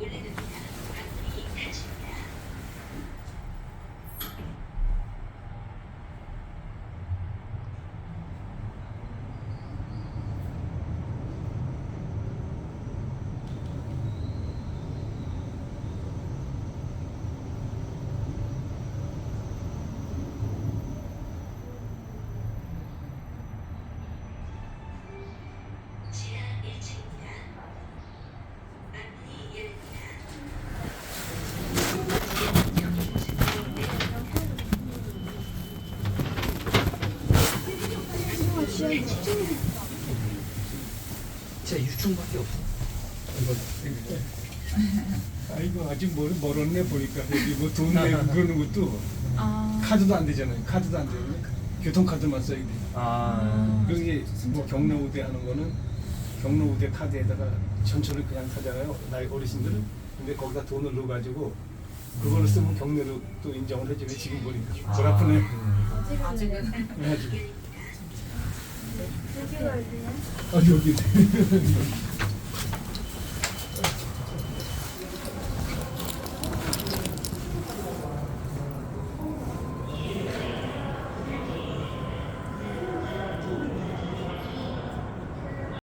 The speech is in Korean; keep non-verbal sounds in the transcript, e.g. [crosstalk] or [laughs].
எளிதில் 진짜 유충밖에 없어. 아이고 아직 멀, 멀었네 보니까 여기 뭐 돈 내고 그러는 것도 아. 카드도 안 되잖아요. 카드도 안 되고 교통카드만 써야 돼. 아. 그래서 뭐 경로 우대 하는 거는 경로 우대 카드에다가 전철을 그냥 타잖아요. 나이 어르신들은. 근데 거기다 돈을 넣어 가지고 그걸로 쓰면 경로로 또 인정을 해주면 지금 보니까 골 아프네. 아직은. 어디야? 아 여기 [laughs]